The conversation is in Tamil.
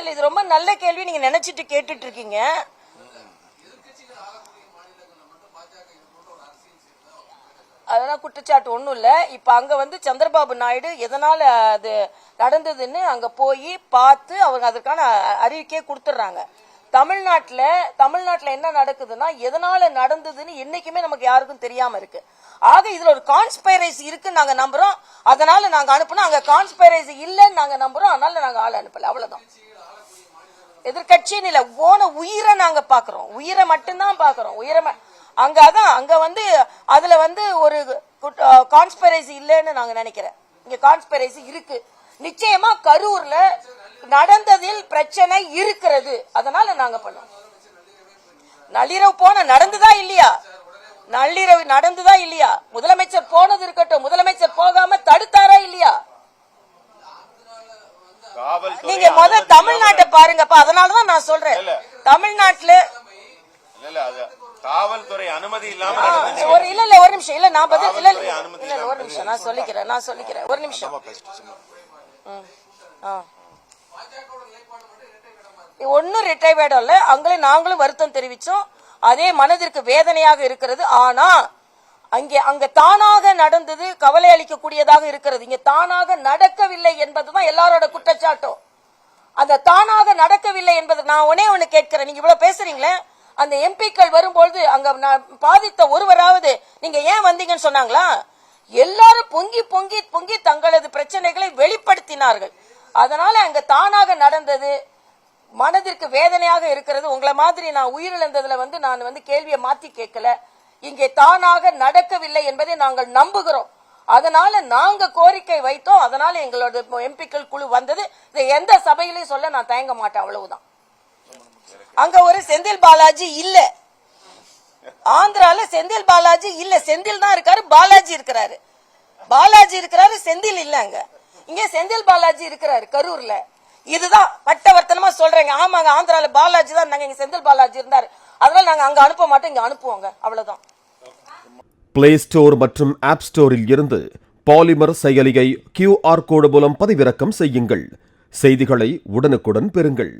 இல்ல இது ரொம்ப நல்ல கேள்வி நீங்க நினைச்சிட்டு கேட்டுட்டு இருக்கீங்க அதெல்லாம் குற்றச்சாட்டு ஒன்றும் இல்லை. இப்போ அங்கே வந்து சந்திரபாபு நாயுடு எதனால் அது நடந்ததுன்னு அங்கே போய் பார்த்து அவங்க அதற்கான அறிவிக்கையை கொடுத்துட்றாங்க. தமிழ்நாட்டில் தமிழ்நாட்டில் என்ன நடக்குதுன்னா எதனால் நடந்ததுன்னு என்றைக்குமே நமக்கு யாருக்கும் தெரியாமல் இருக்குது ஆக இதில் ஒரு கான்ஸ்பைரசி இருக்குன்னு நாங்கள் நம்புகிறோம் அதனால் நாங்கள் அனுப்புனோம். அங்கே கான்ஸ்பைரசி இல்லைன்னு நாங்கள் நம்புகிறோம் அதனால் நாங்கள் ஆள் அனுப்பலை. அவ்வளோதான் எதிர்கட்சின்னு இல்ல ஓன உயிரை நாங்க பாக்குறோம். உயிரை மட்டும்தான் பாக்குறோம். உயிரை ம- அங்க அதான் அங்க வந்து அதுல வந்து ஒரு கான்ஸ்பைரசி இல்லைன்னு நாங்க நினைக்கிறேன். இங்க கான்ஸ்பைரசி இருக்கு. நிச்சயமா கரூர்ல நடந்ததில் பிரச்சனை இருக்கிறது. அதனால நாங்க பண்ணோம். நள்ளிரவு போன நடந்துதா இல்லையா? நள்ளிரவு நடந்துதா இல்லையா? முதலமைச்சர் போனது இருக்கட்டும் முதலமைச்சர் போகாம தடுத்தாரா இல்லையா காவல்துறை நீங்க முத தமிழ்நாட்டை பாருங்கப்பா அதனாலதான் நான் சொல்றேன். தமிழ்நாட்டுல காவல்துறை அனுமதி இல்லாம. ஒரு இல்ல இல்ல ஒரு நிமிஷம். இல்ல நான் பதில் இல்ல ஒரு நிமிஷம். நான் சொல்லிக்கிறேன் நான் சொல்லிக்கிறேன். ஒரு நிமிஷம். ஒன்னும் ரிட்டையர்ட் இல்ல அங்களே நாங்களும் வருத்தம் தெரிவிச்சோம். அதே மனதிற்கு வேதனையாக இருக்கிறது. ஆனா அங்கே அங்க தானாக நடந்தது கவலை அளிக்கக்கூடியதாக இருக்கிறது. இங்க தானாக நடக்கவில்லை என்பதுதான் எல்லாரோட குற்றச்சாட்டும். அந்த தானாக நடக்கவில்லை என்பது நான் ஒன்னே ஒண்ணு கேட்கிறேன். நீங்க இவ்வளவு பேசுறீங்களே? அந்த எம்பிக்கள் வரும்பொழுது அங்க நான் பாதித்த ஒருவராவது நீங்க ஏன் வந்தீங்கன்னு சொன்னாங்களா? எல்லாரும் பொங்கி பொங்கி பொங்கி தங்களது பிரச்சனைகளை வெளிப்படுத்தினார்கள். அதனால அங்க தானாக நடந்தது. மனதிற்கு வேதனையாக இருக்கிறது. உங்களை மாதிரி நான் உயிரிழந்ததுல வந்து நான் வந்து கேள்வியை மாத்தி கேட்கல. இங்கே தானாக நடக்கவில்லை என்பதை நாங்கள் நம்புகிறோம். அதனால நாங்க கோரிக்கை வைத்தோம். அதனால எங்களோட எம்பிக்கள் குழு வந்தது. இதை எந்த சபையிலையும் சொல்ல நான் தயங்க மாட்டேன். அவ்வளவுதான். அங்க ஒரு செந்தில் பாலாஜி இல்ல. ஆந்திரால செந்தில் பாலாஜி இல்ல. செந்தில் தான் இருக்காரு பாலாஜி இருக்கிறாரு. பாலாஜி இருக்கிறாரு செந்தில் இல்ல அங்க. இங்க செந்தில் பாலாஜி இருக்கிறாரு கரூர்ல. இதுதான் பட்டவர்த்தனமா சொல்றேங்க. ஆமாங்க ஆந்திரால பாலாஜி தான் நாங்க இங்க செந்தில் பாலாஜி இருந்தாரு. அதனால நாங்க அங்க அனுப்ப மாட்டோம் இங்க அனுப்புவோங்க. அவ்வளவுதான். பிளே ஸ்டோர் மற்றும் ஆப் ஸ்டோரில் இருந்து பாலிமர் செயலியை கியூஆர் கோடு மூலம் பதிவிறக்கம் செய்யுங்கள். செய்திகளை உடனுக்குடன் பெறுங்கள்.